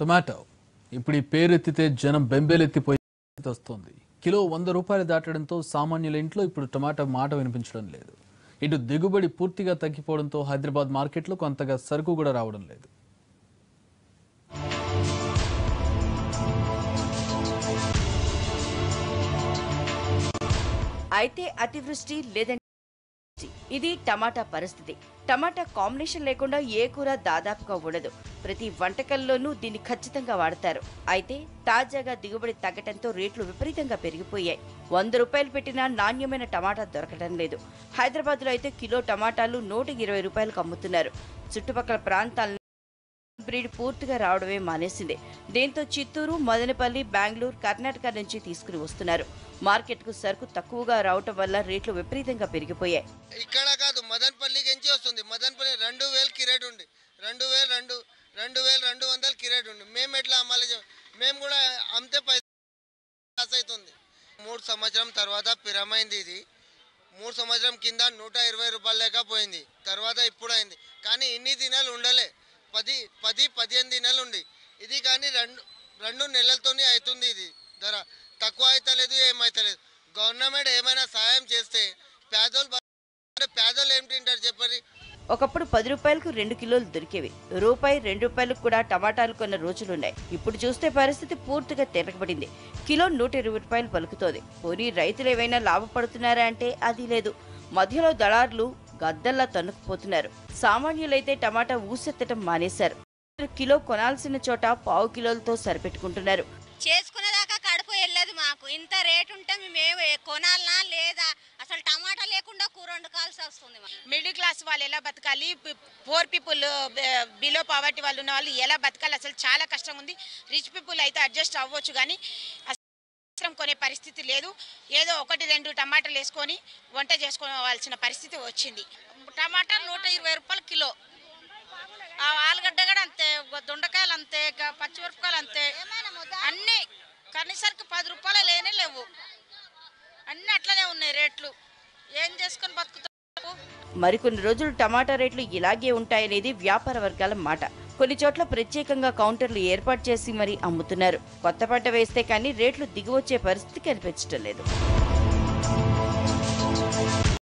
Tomato. ఇప్పుడు ఈ పేరెత్తితే జనం బెంబేలెత్తిపోయి వస్తుంది. కిలో వంద రూపాయలు దాటడంతో సామాన్యుల ఇంట్లో ఇప్పుడు టొమాటో మాట వినిపించడం లేదు. ఇటు దిగుబడి పూర్తిగా తగ్గిపోవడంతో హైదరాబాద్ మార్కెట్లో కొంతగా సరుకు కూడా రావడం లేదు. అయితే అతివృష్టి లేదంటే ఇది టమాటా పరిస్థితి. టమాటా కాంబినేషన్ లేకుండా ఏ కూర దాదాపుగా ఉండదు. ప్రతి వంటకంలోనూ దీన్ని ఖచ్చితంగా వాడతారు. అయితే తాజాగా దిగుబడి తగ్గటంతో రేట్లు విపరీతంగా పెరిగిపోయాయి. వంద రూపాయలు పెట్టినా నాణ్యమైన టమాటా దొరకడం లేదు. హైదరాబాద్లో అయితే కిలో టమాటాలు నూట ఇరవై రూపాయలకు అమ్ముతున్నారు. చుట్టుపక్కల ప్రాంతాల బ్రీడ్ పూర్తిగా రావడమే మానేసింది. దీంతో చిత్తూరు మదనపల్లి బెంగళూరు కర్ణాటక నుంచి తీసుకుని వస్తున్నారు. మార్కెట్కు సరుకు తక్కువగా రావటం వల్ల రేట్లు విపరీతంగా పెరిగిపోయాయి. ఇక్కడ కాదు మదనపల్లి నుంచి వస్తుంది. మదన్పల్లి రెండు వేలు కిరేట్ ఉంది. రెండు వేలు రెండు రెండు వేలు రెండు వందలు కిరేట్ ఉంది. మేము ఎట్లా అమ్మాలి? మేము కూడా అమ్మితే పైసా అవుతుంది. మూడు సంవత్సరం తర్వాత పిరమైంది ఇది. మూడు సంవత్సరం కింద నూట ఇరవై రూపాయలు లేకపోయింది. తర్వాత ఇప్పుడు అయింది కానీ ఇన్ని దినాలు ఉండలే. పది పది పదిహేను దినాలు ఉంది. ఇది కానీ రెండు రెండు నెలలతోనే అవుతుంది ఇది. ధర తక్కువ అవుతలేదు ఏమవుతలేదు గవర్నమెంట్ ఏమైనా సాయం చేస్తే పేదోళ్ళు పేదోళ్ళు ఏం తింటారు చెప్పండి? ఒకప్పుడు పది రూపాయలకు రెండు కిలోలు దొరికేవి. రూపాయి రెండు రూపాయలకు కూడా టమాటాలు కొన్న రోజులున్నాయి ఇప్పుడు చూస్తే పరిస్థితి పూర్తిగా తిరగబడింది. కిలో నూట ఇరవై రూపాయలు పలుకుతోంది. పోనీ రైతులు ఏవైనా లాభపడుతున్నారా అంటే అది లేదు. మధ్యలో దళారులు గద్దల్లా తన్నుకుపోతున్నారు. సామాన్యులైతే టమాటా ఊసెత్తటం మానేశారు. కిలో కొనాల్సిన చోట పావు కిలోలతో సరిపెట్టుకుంటున్నారు. చేసుకునేదాకా కడుపు వెళ్ళదు మాకు. ఇంత రేటు ఉంటే మేము కొనాలనా లేదా? అసలు టమాటా లేకుండా కూర వండుకోవాల్సి వస్తుంది. మిడిల్ క్లాస్ వాళ్ళు ఎలా బతకాలి? పూర్ పీపుల్ బిలో పావర్టీ వాళ్ళు ఉన్న వాళ్ళు ఎలా బతకాలి? అసలు చాలా కష్టం ఉంది. రిచ్ పీపుల్ అయితే అడ్జస్ట్ అవ్వచ్చు కానీ సంవత్సరం కొనే పరిస్థితి లేదు. ఏదో ఒకటి రెండు టమాటాలు వేసుకొని వంట చేసుకోవాల్సిన పరిస్థితి వచ్చింది. టమాటాలు నూట ఇరవై రూపాయలు కిలో. ఆలుగడ్డ కూడా అంతే దొండకాయలు అంతే పచ్చిమిరపకాయలు అంతే. అన్నీ కనీసానికి పది రూపాయలు లేనే లేవు. అన్నీ అట్లనే ఉన్నాయి రేట్లు. ఏం చేసుకొని బతుకుతాం మరికొన్ని రోజులు టమాటా రేట్లు ఇలాగే ఉంటాయనేది వ్యాపార వర్గాల మాట. కొన్ని చోట్ల ప్రత్యేకంగా కౌంటర్లు ఏర్పాటు చేసి మరీ అమ్ముతున్నారు. కొత్త పంట వేస్తే కానీ రేట్లు దిగువచ్చే పరిస్థితి కనిపించడం లేదు.